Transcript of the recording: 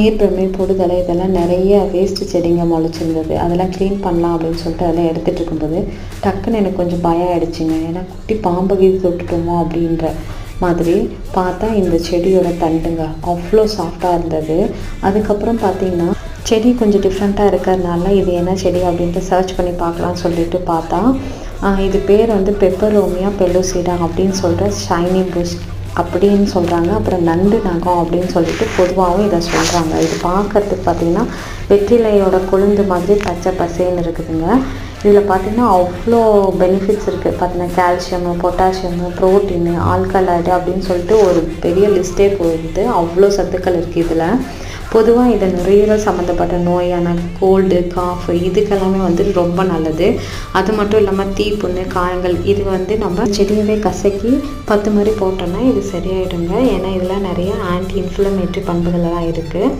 நீர்ப்பிரமை பொடுதலை இதெல்லாம் நிறைய வேஸ்ட்டு செடிங்க முளைச்சிருந்தது. அதெல்லாம் க்ளீன் பண்ணலாம் அப்படின்னு சொல்லிட்டு அதெல்லாம் எடுத்துகிட்டு இருக்கும்போது டக்குன்னு எனக்கு கொஞ்சம் பயம் ஆகிடுச்சிங்க ஏன்னா குட்டி பாம்பு கீது தொட்டுட்டோமோ அப்படின்ற மாதிரி பார்த்தா இந்த செடியோட தண்டுங்க அவ்வளோ சாஃப்டாக இருந்தது. அதுக்கப்புறம் பார்த்தீங்கன்னா செடி கொஞ்சம் டிஃப்ரெண்ட்டாக இருக்கிறதுனால இது என்ன செடி அப்படின்ட்டு சர்ச் பண்ணி பார்க்கலாம்னு சொல்லிட்டு பார்த்தா இது பேர் வந்து பெப்பரோமியா பெல்லோசீடா அப்படின்னு சொல்கிற ஷைனி புஷ் அப்படின்னு சொல்கிறாங்க அப்புறம் நண்டு நகம் அப்படின்னு சொல்லிட்டு பொதுவாகவும் இதை சொல்கிறாங்க இது பார்க்கறதுக்கு பார்த்தீங்கன்னா வெற்றிலையோட கொழுந்து மாதிரி பச்சை பசேன்னு இருக்குதுங்க. இதில் பார்த்திங்கன்னா அவ்வளோ பெனிஃபிட்ஸ் இருக்குது பார்த்தீங்கன்னா கால்சியமு பொட்டாசியமு ப்ரோட்டீனு ஆல்கலாய்டு அப்படின்னு சொல்லிட்டு ஒரு பெரிய லிஸ்ட்டே போயிடுது அவ்வளோ சத்துக்கள் இருக்குது இதில். பொதுவாக இதை நுரையீரல் சம்மந்தப்பட்ட நோயான கோல்டு காஃபு இதுக்கெல்லாமே வந்து ரொம்ப நல்லது. அது மட்டும் இல்லாமல் தீ புண்ணு காயங்கள் இது வந்து நம்ம செடியவே கசக்கி பத்து மாதிரி போட்டோம்னா இது சரியாயிடுங்க. ஏன்னா இதில் நிறைய ஆன்டி இன்ஃப்ளமேட்ரி பண்புகள்லாம் இருக்குது